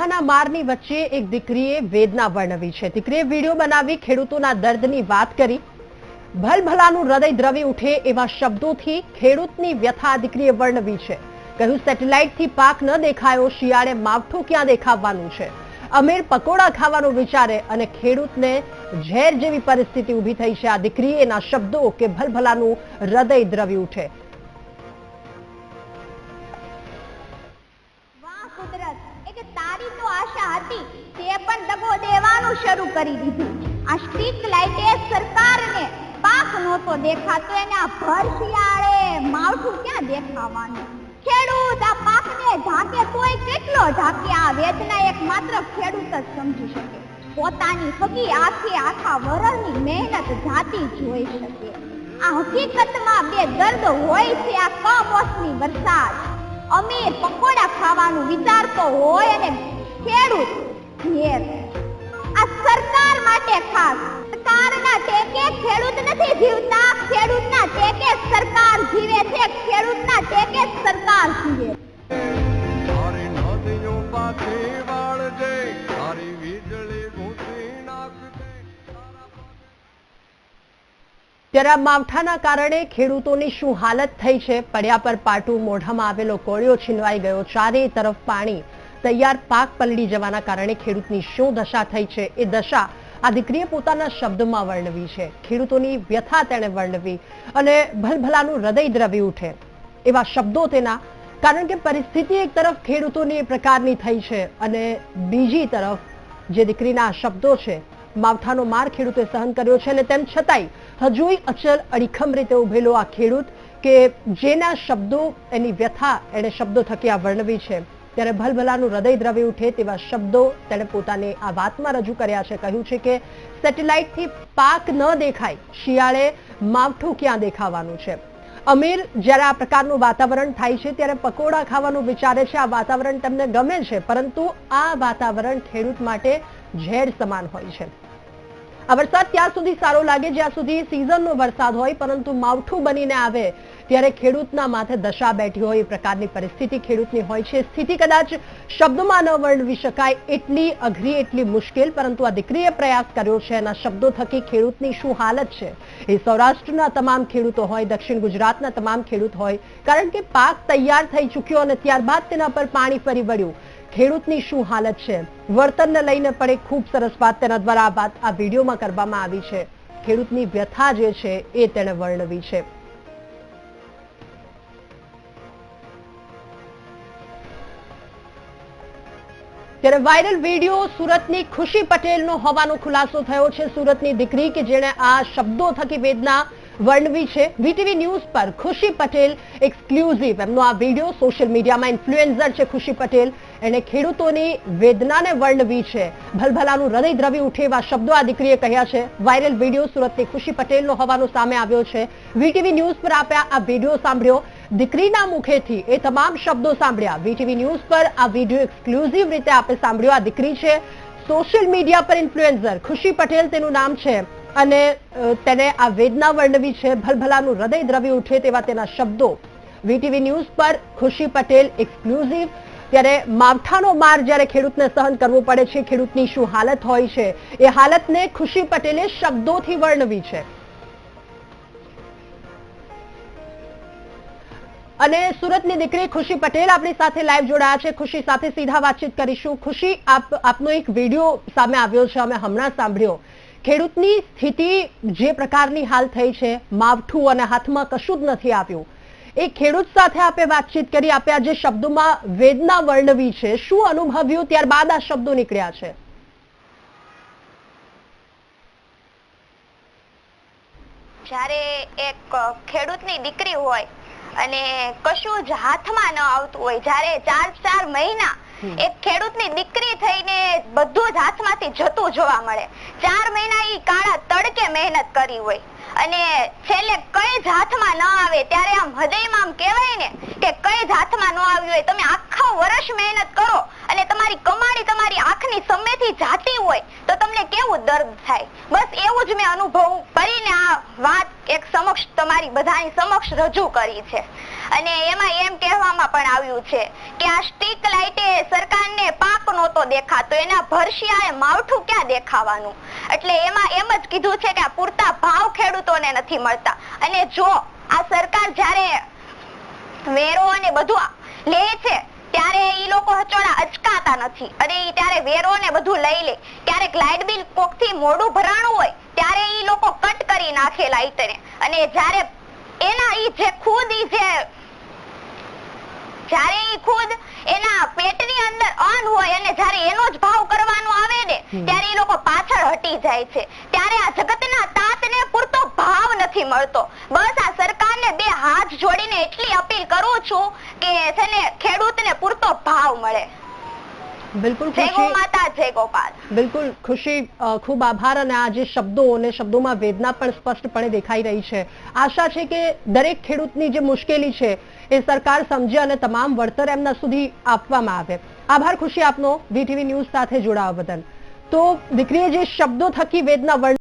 માવઠાના મારની વચ્ચે એક દીકરીએ વેદના વર્ણવી છે. દીકરીએ વીડિયો બનાવી ખેડૂતોના દર્દની વાત કરી. ભલભલાનું હૃદય દ્રવી ઉઠે એવા શબ્દોથી ખેડૂતની વ્યથા દીકરીએ વર્ણવી છે. કહ્યું, સેટેલાઇટથી પાક ન દેખાયો, શિયાળે માવઠું ક્યાં દેખાવાનું છે? અમીર પકોડા ખાવાનું વિચારે અને ખેડૂતને ઝેર જેવી પરિસ્થિતિ ઊભી થઈ છે. આ દીકરી એના શબ્દો કે ભલભલાનું હૃદય દ્રવી ઉઠે. દેવાનું શરૂ કરી દીધું. આ સ્ટ્રીટ લાઇટે સરકારને પાક નહોતો દેખાતો, એને આ ભર શિયાળે માવઠું ક્યાં દેખાવાનું? ખેડૂત આ પાકને ઢાંકે તોય કેટલો ઢાંકે? આ વેદના એક ખેડૂત જ સમજી શકે. પોતાની હકી આખી આખા વરસની મહેનત જાતી જોઈ શકે. આ હકીકતમાં બે દર્દ હોય છે, આ કમોસમી વરસાદ. અમીર પકોડા ખાવાનું વિચારતો હોય અને ખેડૂત આ સરકાર માટે ખાસ. સરકારના ટેકે ખેડૂત નથી જીવતા ખેડૂતના ટેકે સરકાર જીવે છે ખેડૂતના ટેકે સરકાર જીવે. ત્યારે આ માવઠાના કારણે ખેડૂતોની શું હાલત થઈ છે? પડ્યા પર પાટું મોઢામાં આવેલો કોળિયો છીનવાઈ ગયો. ચારે તરફ પાણી. તૈયાર પાક પલળી જવાના કારણે ખેડૂતની શું દશા થઈ છે એ દશા આ દીકરીએ પોતાના શબ્દમાં વર્ણવી છે. ખેડૂતોની વ્યથા તેણે વર્ણવી અને ભલભલાનું હૃદય દ્રવી ઉઠે એવા શબ્દો તેના. કારણ કે પરિસ્થિતિ એક તરફ ખેડૂતોની એ પ્રકારની થઈ છે અને બીજી તરફ જે દીકરીના શબ્દો છે, માવઠાનો માર ખેડૂતે સહન કર્યો છે અને તેમ છતાંય હજુય અચલ અડીખમ રીતે ઉભેલો આ ખેડૂત કે જેના શબ્દો એની વ્યથા એણે શબ્દો થકી આ વર્ણવી છે. ત્યારે ભલભલાનું હૃદય દ્રવી ઉઠે તેવા શબ્દો તેણે પોતાને આ વાતમાં રજૂ કર્યા છે. કહ્યું છે કે સેટેલાઇટથી પાક ન દેખાય, શિયાળે માવઠું ક્યાં દેખાવાનું છે? અમીર જ્યારે આ પ્રકારનું વાતાવરણ થાય છે ત્યારે પકોડા ખાવાનું વિચારે છે. આ વાતાવરણ તેમને ગમે છે, પરંતુ આ વાતાવરણ ખેડૂત માટે ઝેર સમાન હોય છે. આ વરસાદ ત્યાં સુધી સારો લાગે, જ્યાં સુધી સિઝનનો વરસાદ હોય, પરંતુ માવઠું બનીને આવે, ત્યારે ખેડૂતના માથે દશા બેઠી હોય, એ પ્રકારની પરિસ્થિતિ ખેડૂતની હોય છે. સ્થિતિ કદાચ શબ્દમાં ન વર્ણવી શકાય, એટલી અઘરી, એટલી મુશ્કેલ, પરંતુ આ દીકરીએ પ્રયાસ કર્યો છે, એના શબ્દો થકી ખેડૂતની શું હાલત છે? એ સૌરાષ્ટ્રના તમામ ખેડૂતો હોય, દક્ષિણ ગુજરાતના તમામ ખેડૂત હોય, કારણ કે પાક તૈયાર થઈ ચૂક્યો અને ત્યારબાદ તેના પર પાણી ફરી વળ્યું. ખેડૂતની શું હાલત છે? વર્તનને લઈને પણ એક ખૂબ સરસ વાત તેના દ્વારા આ વાત આ વિડીયોમાં કરવામાં આવી છે. ખેડૂતની વ્યથા જે છે એ તેણે વર્ણવી છે. ત્યારે વાયરલ વીડિયો સુરતની ખુશી પટેલનો હોવાનો ખુલાસો થયો છે. સુરતની દીકરી કે જેણે આ શબ્દો થકી વેદના વર્ણવી છે. વીટીવી ન્યૂઝ પર ખુશી પટેલ એક્સક્લુઝિવ એમનો આ વીડિયો સોશિયલ મીડિયામાં ઇન્ફ્લુએન્સર છે ખુશી પટેલ. એણે ખેડૂતોની વેદનાને વર્ણવી છે. ભલભલાનું હૃદય દ્રવી ઉઠે એવા શબ્દો આ દીકરીએ કહ્યા છે. વાયરલ વીડિયો સુરતની ખુશી પટેલનો હોવાનો સામે આવ્યો છે. વીટીવી ન્યૂઝ પર આપ્યા આ વીડિયો સાંભળ્યો. દીકરીના મુખેથી એ તમામ શબ્દો સાંભળ્યા. વીટીવી ન્યૂઝ પર આ વીડિયો એક્સક્લુઝિવ રીતે આપે સાંભળ્યો. આ દીકરી છે સોશિયલ મીડિયા પર ઇન્ફ્લુએન્સર ખુશી પટેલ તેનું નામ છે. અને તેને આ વેદના વર્ણવી છે, ભલભલાનું હૃદય દ્રવી ઉઠે તેવા તેના શબ્દો. વીટીવી ન્યૂઝ પર ખુશી પટેલ એક્સક્લુઝિવ ત્યારે માવઠાનો માર જ્યારે ખેડૂતને સહન કરવો પડે છે, ખેડૂતની શું હાલત હોય છે, એ હાલતને ખુશી પટેલે શબ્દોથી વર્ણવી છે. અને સુરતની દીકરી ખુશી પટેલ આપણી સાથે લાઈવ જોડાયા છે. ખુશી સાથે સીધા વાતચીત કરીશું. ખુશી, આપ, આપનો એક વીડિયો સામે આવ્યો છે, અમે હમણાં સાંભળ્યો. ખેડૂતની સ્થિતિ જે પ્રકારની હાલ થઈ છે માવઠું અને હાથમાં કશું જ નથી આવ્યું. એ ખેડૂત સાથે આપે વાતચીત કરી આપે આ જે શબ્દોમાં વેદના વર્ણવી છે શું અનુભવ્યું? ત્યારબાદ આ શબ્દો નીકળ્યા છે. જ્યારે એક ખેડૂતની દીકરી હોય અને કશું જ હાથમાં ન આવતું હોય જ્યારે ચાર ચાર મહિના. એક ખેડૂતની દીકરી થઈને બધું જ હાથમાંથી જતું જોવા મળે. ચાર કાળા તડકે મહેનત કરી હોય. અને છેલ્લે કઈ જ હાથમાં ન આવે ત્યારે આમ હૃદયમાં આમ કહેવાય ને કે કઈ જ હાથમાં ન આવ્યું હોય. તમે આખા વર્ષ મહેનત કરો અને તમારી કમાણી તમારી આંખની સમયથી જાતી હોય તો તમને કેવું દર્દ થાય? બસ એવું જ મેં અનુભવ કરીને આ વાત એક સમક્ષ તમારી બધાની સમક્ષ રજૂ કરી છે. અને એમાં એમ કહેવામાં પણ આવ્યું છે કે આ સ્ટ્રીટ લાઇટે સરકારને પાક નહોતો દેખાતો, એના ભરશિયાએ માવઠું ક્યાં દેખાવાનું? એટલે એમાં એમ જ કીધું છે કે આ પૂરતા ભાવ ખેડૂતોને નથી મળતા. અને જો આ સરકાર જ્યારે વેરો અને બધું લે છે ત્યારે ઈ લોકો હચોડા અચકાતા નથી. અને ઈ ત્યારે વેરો ને બધું લઈ લે. ક્યારેક લાઇટ બિલ કોકથી મોડું ભરાણું હોય ત્યારે ઈ લોકો કટ કરી નાખે લાઇટને અને જ્યારે એના ઈ જે ખુદ ઈ જે જ્યારે ઈ ખુદ એના પેટની અંદર અન્ન હોય અને જ્યારે એનો જ ભાવ કરવાનો આવે ને ત્યારે ઈ લોકો પાછળ હટી જાય છે. ત્યારે આ જગતના નથી મળતો. બસ આ સરકારને બે હાથ જોડીને એટલી અપીલ કરું છું કે છે ને ખેડૂતને પૂરતો ભાવ મળે. બિલકુલ ખુશી. બિલકુલ ખૂબ આભાર અને આ જે શબ્દો અને શબ્દોમાં વેદના પણ સ્પષ્ટપણે દેખાઈ રહી છે. આશા છે કે દરેક ખેડૂતની જે મુશ્કેલી છે એ સરકાર સમજે અને તમામ વળતર એમના સુધી આપવામાં આવે. આભાર ખુશી આપનો. વીટીવી ન્યૂઝ સાથે જોડાવા બદલ. તો દીકરીએ જે શબ્દો થકી વેદના વર્ણવી